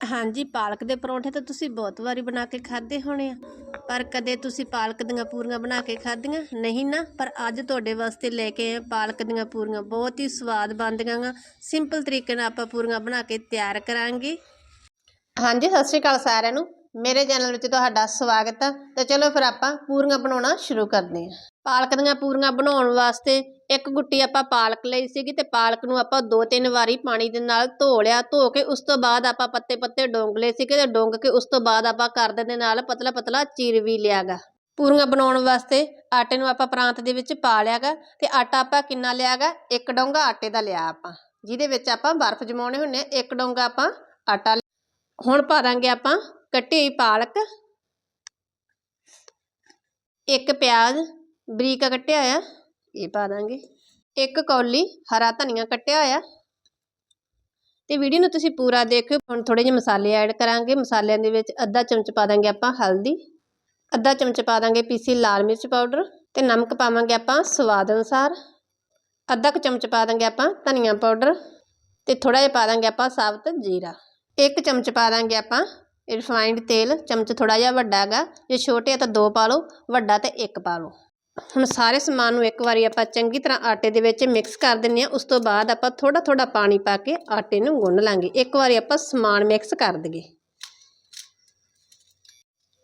ਹਾਂਜੀ, ਪਾਲਕ ਦੇ ਪਰੌਂਠੇ ਤਾਂ ਤੁਸੀਂ ਬਹੁਤ ਵਾਰੀ ਬਣਾ ਕੇ ਖਾਧੇ ਹੋਣੇ ਆ। ਪਰ ਕਦੇ ਤੁਸੀਂ ਪਾਲਕ ਦੀਆਂ ਪੂਰੀਆਂ ਬਣਾ ਕੇ ਖਾਧੀਆਂ? ਨਹੀਂ ਨਾ, ਪਰ ਅੱਜ ਤੁਹਾਡੇ ਵਾਸਤੇ ਲੈ ਕੇ ਆਏ ਪਾਲਕ ਦੀਆਂ ਪੂਰੀਆਂ। ਬਹੁਤ ਹੀ ਸਵਾਦ ਬਣਦੀਆਂ ਗਾ। ਸਿੰਪਲ ਤਰੀਕੇ ਨਾਲ ਆਪਾਂ ਪੂਰੀਆਂ ਬਣਾ ਕੇ ਤਿਆਰ ਕਰਾਂਗੇ। ਹਾਂਜੀ, ਸਤਿ ਸ਼੍ਰੀ ਅਕਾਲ ਸਾਰਿਆਂ ਨੂੰ। ਮੇਰੇ ਚੈਨਲ ਵਿੱਚ ਤੁਹਾਡਾ ਸਵਾਗਤ ਹੈ ਤੇ ਚਲੋ ਫਿਰ ਆਪਾਂ ਪੂਰੀਆਂ ਬਣਾਉਣਾ ਸ਼ੁਰੂ ਕਰਦੇ ਹਾਂ ਪਾਲਕ ਦੀਆਂ ਪੂਰੀਆਂ ਬਣਾਉਣ ਵਾਸਤੇ ਇੱਕ ਗੁੱਟੀ ਆਪਾਂ ਪਾਲਕ ਲਈ ਸੀਗੀ ਤੇ ਪਾਲਕ ਨੂੰ ਆਪਾਂ ਦੋ ਤਿੰਨ ਵਾਰੀ ਪਾਣੀ ਦੇ ਨਾਲ ਧੋ ਲਿਆ, ਧੋ ਕੇ ਉਸ ਤੋਂ ਬਾਅਦ ਆਪਾਂ ਪੱਤੇ ਪੱਤੇ ਡੋਂਗ ਲਏ ਸੀਗੇ ਤੇ ਡੋਂਗ ਕੇ ਉਸ ਤੋਂ ਬਾਅਦ ਆਪਾਂ ਕਰਦ ਦੇ ਨਾਲ ਪਤਲਾ ਪਤਲਾ ਚੀਰ ਵੀ ਲਿਆਗਾ। ਪੂਰੀਆਂ ਬਣਾਉਣ ਵਾਸਤੇ ਆਟੇ ਨੂੰ ਆਪਾਂ ਪ੍ਰਾਂਤ ਦੇ ਵਿੱਚ ਪਾ ਲਿਆਗਾ ਤੇ ਆਟਾ ਆਪਾਂ ਕਿੰਨਾ ਲਿਆਗਾ? ਇੱਕ ਡੋਂਗਾ ਆਟੇ ਦਾ ਲਿਆ ਆਪਾਂ, ਜਿਹਦੇ ਵਿੱਚ ਆਪਾਂ ਬਰਫ਼ ਜਮਾਉਣੇ ਹੁੰਨੇ ਆ, ਇੱਕ ਡੋਂਗਾ ਆਪਾਂ ਆਟਾ ਹੁਣ ਪਾ ਦਾਂਗੇ ਆਪਾਂ ਕੱਟੀ ਹੋਈ ਪਾਲਕ, ਇੱਕ ਪਿਆਜ਼, ਬਰੀਕ ਕੱਟਿਆ ਹੋਇਆ। ਇਹ ਪਾ ਦਾਂਗੇ। ਇੱਕ ਕੌਲੀ ਹਰਾ ਧਨੀਆ ਕੱਟਿਆ ਹੋਇਆ। ਤੇ ਵੀਡੀਓ ਨੂੰ ਤੁਸੀਂ ਪੂਰਾ ਦੇਖਿਓ। ਹੁਣ ਥੋੜੇ ਜਿਹੇ ਮਸਾਲੇ ਐਡ ਕਰਾਂਗੇ। ਮਸਾਲਿਆਂ ਦੇ ਵਿੱਚ ਅੱਧਾ ਚਮਚ ਪਾ ਦਾਂਗੇ ਆਪਾਂ ਹਲਦੀ। ਅੱਧਾ ਚਮਚ ਪਾ ਦਾਂਗੇ ਪੀਸੀ ਲਾਲ ਮਿਰਚ ਪਾਊਡਰ। ਤੇ ਨਮਕ ਪਾਵਾਂਗੇ ਆਪਾਂ ਸਵਾਦ ਅਨੁਸਾਰ। ਅੱਧਾ ਕੁ ਚਮਚ ਪਾ ਦਾਂਗੇ ਆਪਾਂ ਧਨੀਆ ਪਾਊਡਰ। ਤੇ ਥੋੜਾ ਜਿਹਾ ਪਾ ਦਾਂਗੇ ਆਪਾਂ ਸਾਬਤ ਜੀਰਾ। ਇੱਕ ਚਮਚ ਪਾ ਦਾਂਗੇ ਆਪਾਂ ਰਿਫਾਈਨਡ ਤੇਲ। ਚਮਚ ਥੋੜਾ ਜਿਹਾ ਵੱਡਾ ਹੈਗਾ। ਜੇ ਛੋਟੇ ਆ ਤਾਂ ਦੋ ਪਾ ਲਓ, ਵੱਡਾ ਤੇ ਇੱਕ ਪਾ ਲਓ। ਹੁਣ ਸਾਰੇ ਸਮਾਨ ਨੂੰ ਇੱਕ ਵਾਰੀ ਆਪਾਂ ਚੰਗੀ ਤਰ੍ਹਾਂ ਆਟੇ ਦੇ ਵਿੱਚ ਮਿਕਸ ਕਰ ਦਿੰਨੇ ਆ ਉਸ ਤੋਂ ਬਾਅਦ ਆਪਾਂ ਥੋੜਾ ਥੋੜਾ ਪਾਣੀ ਪਾ ਕੇ ਆਟੇ ਨੂੰ ਗੁੰਨ ਲਾਂਗੇ। ਇੱਕ ਵਾਰੀ ਆਪਾਂ ਸਮਾਨ ਮਿਕਸ ਕਰ ਦਈਏ।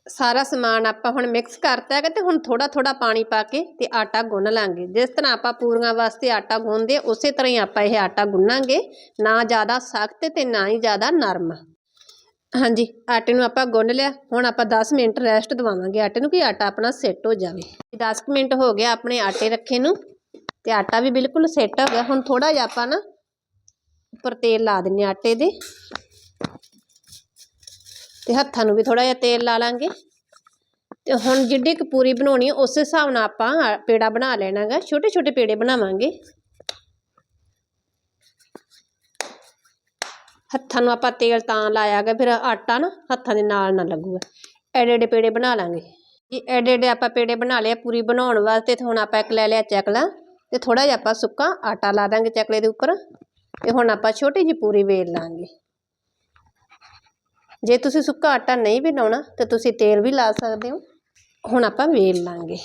ਸਾਰਾ ਸਮਾਨ ਆਪਾਂ ਹੁਣ ਮਿਕਸ ਕਰਤਾ ਹੈਗਾ ਤੇ ਹੁਣ ਥੋੜਾ ਥੋੜਾ ਪਾਣੀ ਪਾ ਕੇ ਤੇ ਆਟਾ ਗੁੰਨ ਲਾਂਗੇ। ਜਿਸ ਤਰ੍ਹਾਂ ਆਪਾਂ ਪੂਰੀਆਂ ਵਾਸਤੇ ਆਟਾ ਗੁੰਨਦੇ ਉਸੇ ਤਰ੍ਹਾਂ ਹੀ ਆਪਾਂ ਇਹ ਆਟਾ ਗੁੰਨਾਂਗੇ। ਨਾ ਜ਼ਿਆਦਾ ਸਖਤ ਤੇ ਨਾ ਹੀ ਜ਼ਿਆਦਾ ਨਰਮ। ਹਾਂਜੀ, ਆਟੇ ਨੂੰ ਆਪਾਂ ਗੁੰਨ ਲਿਆ। ਹੁਣ ਆਪਾਂ 10 ਮਿੰਟ ਰੈਸਟ ਦਵਾਵਾਂਗੇ ਆਟੇ ਨੂੰ ਕਿ ਆਟਾ ਆਪਣਾ ਸੈੱਟ ਹੋ ਜਾਵੇ। 10 ਮਿੰਟ ਹੋ ਗਿਆ ਆਪਣੇ ਆਟੇ ਰੱਖੇ ਨੂੰ ਤੇ ਆਟਾ ਵੀ ਬਿਲਕੁਲ ਸੈੱਟ ਹੋ ਗਿਆ। ਹੁਣ ਥੋੜਾ ਜਿਹਾ ਆਪਾਂ ਨਾ ਉੱਪਰ ਤੇਲ ਲਾ ਦਿੰਨੇ ਆਟੇ ਦੇ। ਤੇ ਹੱਥਾਂ ਨੂੰ ਵੀ ਥੋੜਾ ਜਿਹਾ ਤੇਲ ਲਾ ਲਾਂਗੇ। ਤੇ ਹੁਣ ਜਿੱਡੀ ਕੁ ਪੂਰੀ ਬਣਾਉਣੀ ਉਸੇ ਹਿਸਾਬ ਨਾਲ ਆਪਾਂ ਪੇੜਾ ਬਣਾ ਲੈਣਾਗਾ। ਛੋਟੇ ਛੋਟੇ ਪੇੜੇ ਬਣਾਵਾਂਗੇ। ਹੱਥਾਂ ਨੂੰ ਆਪਾਂ ਤੇਲ ਤਾਂ ਲਾਇਆਗਾ ਫਿਰ ਆਟਾ ਨਾ ਹੱਥਾਂ ਦੇ ਨਾਲ ਨਾ ਲੱਗੂਗਾ। ਐਡੇ ਐਡੇ ਪੇੜੇ ਬਣਾ ਲਾਂਗੇ। ਜੀ ਐਡੇ ਐਡੇ ਆਪਾਂ ਪੇੜੇ ਬਣਾ ਲਿਆ ਪੂਰੀ ਬਣਾਉਣ ਵਾਸਤੇ, ਤੇ ਹੁਣ ਆਪਾਂ ਇੱਕ ਲੈ ਲਿਆ ਚਕਲਾ, ਤੇ ਥੋੜਾ ਜਿਹਾ ਆਪਾਂ ਸੁੱਕਾ ਆਟਾ ਲਾ ਦਾਂਗੇ ਚਕਲੇ ਦੇ ਉੱਪਰ, ਤੇ ਹੁਣ ਆਪਾਂ ਛੋਟੀ ਜਿਹੀ ਪੂਰੀ ਵੇਲ ਲਾਂਗੇ। ਜੇ ਤੁਸੀਂ ਸੁੱਕਾ ਆਟਾ ਨਹੀਂ ਬਣਾਉਣਾ ਤੇ ਤੁਸੀਂ ਤੇਲ ਵੀ ਲਾ ਸਕਦੇ ਹੋ। ਹੁਣ ਆਪਾਂ ਵੇਲ ਲਾਂਗੇ।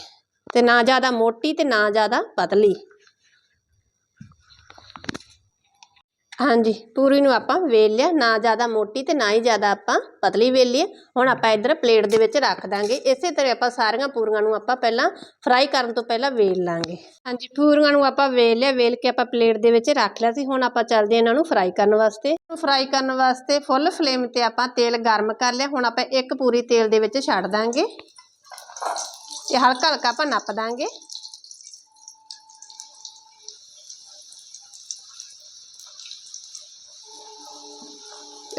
ਤੇ ਨਾ ਜ਼ਿਆਦਾ ਮੋਟੀ ਤੇ ਨਾ ਜ਼ਿਆਦਾ ਪਤਲੀ। ਹਾਂਜੀ ਪੂਰੀ ਨੂੰ ਆਪਾਂ ਵੇਲ ਲਿਆ, ਨਾ ਜ਼ਿਆਦਾ ਮੋਟੀ ਤੇ ਨਾ ਹੀ ਜ਼ਿਆਦਾ ਆਪਾਂ ਪਤਲੀ ਵੇਲ ਲਈ ਹੁਣ ਆਪਾਂ ਇਧਰ ਪਲੇਟ ਦੇ ਵਿੱਚ ਰੱਖ ਦਾਂਗੇ। ਇਸੇ ਤਰ੍ਹਾਂ ਆਪਾਂ ਸਾਰੀਆਂ ਪੂਰੀਆਂ ਨੂੰ ਆਪਾਂ ਪਹਿਲਾਂ ਫਰਾਈ ਕਰਨ ਤੋਂ ਪਹਿਲਾਂ ਵੇਲ ਲਾਂਗੇ। ਹਾਂਜੀ, ਪੂਰੀਆਂ ਨੂੰ ਆਪਾਂ ਵੇਲ ਲਿਆ, ਵੇਲ ਕੇ ਆਪਾਂ ਪਲੇਟ ਦੇ ਵਿੱਚ ਰੱਖ ਲਿਆ ਸੀ। ਹੁਣ ਆਪਾਂ ਚੱਲਦੇ ਇਹਨਾਂ ਨੂੰ ਫਰਾਈ ਕਰਨ ਵਾਸਤੇ। ਫਰਾਈ ਕਰਨ ਵਾਸਤੇ ਫੁੱਲ ਫਲੇਮ ਤੇ ਆਪਾਂ ਤੇਲ ਗਰਮ ਕਰ ਲਿਆ। ਹੁਣ ਆਪਾਂ ਇੱਕ ਪੂਰੀ ਤੇਲ ਦੇ ਵਿੱਚ ਛੱਡ ਦਾਂਗੇ। ਇਹ ਹਲਕਾ ਹਲਕਾ ਆਪਾਂ ਨੱਪ ਦਾਂਗੇ।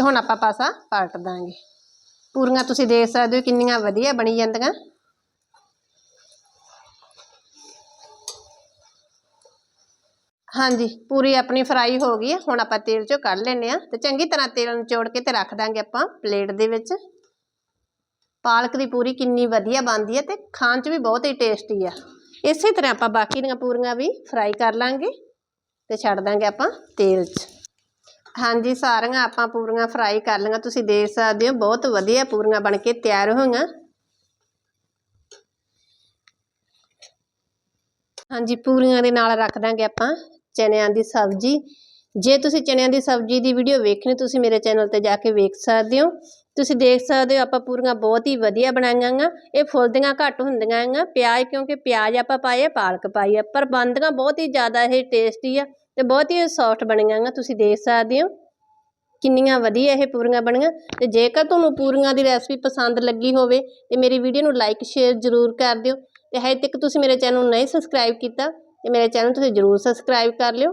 ਤੇ ਹੁਣ ਆਪਾਂ ਪਾਸਾ ਪਲਟ ਦਾਂਗੇ। ਪੂਰੀਆਂ ਤੁਸੀਂ ਦੇਖ ਸਕਦੇ ਹੋ ਕਿੰਨੀਆਂ ਵਧੀਆ ਬਣੀ ਜਾਂਦੀਆਂ। ਹਾਂਜੀ, ਪੂਰੀ ਆਪਣੀ ਫਰਾਈ ਹੋ ਗਈ ਹੈ। ਹੁਣ ਆਪਾਂ ਤੇਲ ਚੋਂ ਕੱਢ ਲੈਨੇ ਆ ਤੇ ਚੰਗੀ ਤਰ੍ਹਾਂ ਤੇਲ ਨਿਚੋੜ ਕੇ ਤੇ ਰੱਖ ਦਾਂਗੇ ਆਪਾਂ ਪਲੇਟ ਦੇ ਵਿੱਚ। ਪਾਲਕ ਦੀ ਪੂਰੀ ਕਿੰਨੀ ਵਧੀਆ ਬਣਦੀ ਹੈ ਤੇ ਖਾਣ 'ਚ ਵੀ ਬਹੁਤ ਹੀ ਟੇਸਟੀ ਆ। ਇਸੇ ਤਰ੍ਹਾਂ ਆਪਾਂ ਬਾਕੀ ਦੀਆਂ ਪੂਰੀਆਂ ਵੀ ਫਰਾਈ ਕਰ ਲਾਂਗੇ ਤੇ ਛੱਡ ਦਾਂਗੇ ਆਪਾਂ ਤੇਲ 'ਚ। ਹਾਂਜੀ, ਸਾਰੀਆਂ ਆਪਾਂ ਪੂਰੀਆਂ ਫਰਾਈ ਕਰ ਲਈਆਂ। ਤੁਸੀਂ ਦੇਖ ਸਕਦੇ ਹੋ, ਬਹੁਤ ਵਧੀਆ ਪੂਰੀਆਂ ਬਣ ਕੇ ਤਿਆਰ ਹੋਈਆਂ। ਹਾਂਜੀ, ਪੂਰੀਆਂ ਦੇ ਨਾਲ ਰੱਖ ਦਾਂਗੇ ਆਪਾਂ ਚਨਿਆਂ ਦੀ ਸਬਜ਼ੀ। ਜੇ ਤੁਸੀਂ ਚਨਿਆਂ ਦੀ ਸਬਜ਼ੀ ਦੀ ਵੀਡੀਓ ਵੇਖਣੀ, ਤੁਸੀਂ ਮੇਰੇ ਚੈਨਲ ਤੇ ਜਾ ਕੇ ਵੇਖ ਸਕਦੇ ਹੋ। ਤੁਸੀਂ ਦੇਖ ਸਕਦੇ ਹੋ, ਆਪਾਂ ਪੂਰੀਆਂ ਬਹੁਤ ਹੀ ਵਧੀਆ ਬਣਾਈਆਂ ਆਂ ਇਹ ਫੁੱਲਦੀਆਂ ਘੱਟ ਹੁੰਦੀਆਂ ਆਂ ਪਿਆਜ਼, ਕਿਉਂਕਿ ਪਿਆਜ਼ ਆਪਾਂ ਪਾਏ, ਪਾਲਕ ਪਾਈ ਆ। ਪਰ ਬਣਦੀਆਂ ਬਹੁਤ ਹੀ ਜ਼ਿਆਦਾ ਇਹ ਟੇਸਟੀ ਆ। ਤੇ ਬਹੁਤ ਹੀ ਸੌਫਟ ਬਣੀਆਂ ਆਂ ਤੁਸੀਂ ਦੇਖ ਸਕਦੇ ਹੋ। ਕਿੰਨੀਆਂ ਵਧੀਆ ਇਹ ਪੂਰੀਆਂ ਬਣੀਆਂ। ਤੇ ਜੇਕਰ ਤੁਹਾਨੂੰ ਪੂਰੀਆਂ ਦੀ ਰੈਸਪੀ ਪਸੰਦ ਲੱਗੀ ਹੋਵੇ, ਤੇ ਮੇਰੀ ਵੀਡੀਓ ਨੂੰ ਲਾਈਕ ਸ਼ੇਅਰ ਜ਼ਰੂਰ ਕਰ ਦਿਓ। ਤੇ ਹਜੇ ਤੱਕ ਤੁਸੀਂ ਮੇਰੇ ਚੈਨਲ ਨੂੰ ਨਹੀਂ ਸਬਸਕ੍ਰਾਈਬ ਕੀਤਾ, ਤੇ ਮੇਰੇ ਚੈਨਲ ਤੁਸੀਂ ਜ਼ਰੂਰ ਸਬਸਕ੍ਰਾਈਬ ਕਰ ਲਿਓ।